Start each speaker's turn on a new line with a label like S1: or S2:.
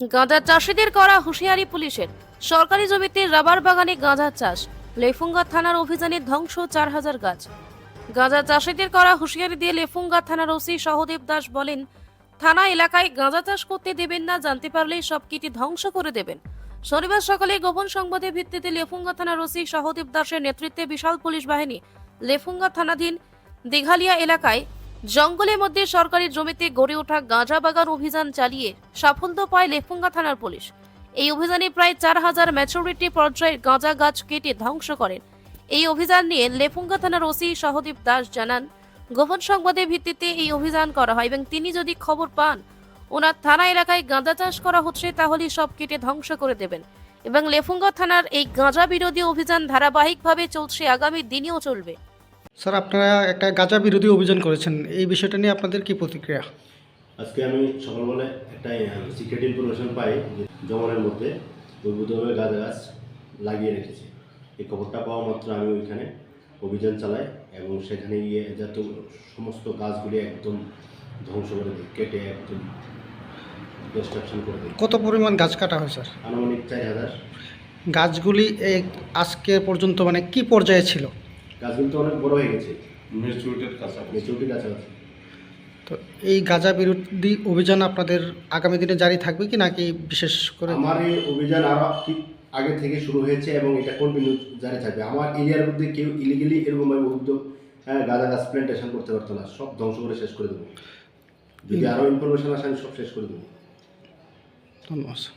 S1: গাঁজা চাষিদের করা হুঁশিয়ারি পুলিশের। সরকারি জমিতে রাবার বাগানে গাঁজা চাষ। লেফুঙ্গা থানার অভিযানে ধ্বংস চার হাজার গাছ। গাঁজা চাষিদের করা হুঁশিয়ারি দিয়ে লেফুঙ্গা থানার ওসি সহদেব দাস বলেন, থানা এলাকায় গাঁজা চাষ করতে দেবেন না, জানতে পারলেই সব কিটি ধ্বংস করে দেবেন। শনিবার সকালে গোপন সংবাদের ভিত্তিতে লেফুঙ্গা থানার ওসি সহদেব দাসের নেতৃত্বে বিশাল পুলিশ বাহিনী লেফুঙ্গা থানাধীন দিঘালিয়া এলাকায় জঙ্গলের মধ্যে সরকারি জমিতে গড়ে ওঠা গাঁজা বাগান অভিযান চালিয়ে সাফল্য পায় লেফুঙ্গা থানার পুলিশ। এই অভিযানে প্রায় চার হাজার ম্যাচুরিটি পর্যায়ের গাঁজা গাছ কেটে ধ্বংস করেন। এই অভিযান নিয়ে লেফুঙ্গা থানার ওসি সহদীপ দাস জানান, গোপন সংবাদের ভিত্তিতে এই অভিযান করা হয় এবং তিনি যদি খবর পান, ওনার থানা এলাকায় গাঁজা চাষ করা হচ্ছে তাহলে সব কেটে ধ্বংস করে দেবেন এবং লেফুঙ্গা থানার এই গাঁজা বিরোধী অভিযান ধারাবাহিকভাবে চলছে, আগামী দিনেও চলবে।
S2: স্যার আপনারা একটা গাঁজা বিরোধী অভিযান করেছেন। এই বিষয়টা নিয়ে আপনাদের কি প্রতিক্রিয়া?
S3: আজকে আমি সকালবেলায় একটা সিক্রেট ইনফরমেশন পাই জঙ্গলের মধ্যে অদ্ভুতভাবে গাঁদা গাছ লাগিয়ে রেখেছে। এই খবরটা পাওয়া মাত্র আমি ওইখানে অভিযান চালাই এবং সেখানে গিয়ে যত সমস্ত গাছগুলি একদম ধ্বংস করে দিই কেটে একদম ডিস্ট্রাকশন করে দিই।
S2: কত পরিমাণ গাছ কাটা হয় স্যার?
S3: আনুমানিক চার হাজার।
S2: গাছগুলি আজকে পর্যন্ত মানে কি পর্যায়ে ছিল?
S3: গাছগুলি তো অনেক বড় হয়ে গেছে।
S4: মেচুরিটির কাছাকাছি।
S3: মেচুরিটি কাছাকাছি।
S2: তো এই গাঁজা বিরোধী অভিযান আপনাদের আগামী দিনে জারি থাকবে কি নাকি বিশেষ করে?
S3: আমার এই অভিযান আরও আগে থেকে শুরু হয়েছে এবং এটা কন্টিনিউ জারি থাকবে। আমার এরিয়ার মধ্যে কেউ ইলিগেলি এরকমভাবে উদ্যোগ হ্যাঁ, গাঁদা গাছ প্ল্যান্টেশন করতে পারতো না। সব ধ্বংস করে শেষ করে দেবো। যদি আরও ইনফরমেশন আসে আমি সব শেষ করে দেবো।
S2: ধন্যবাদ।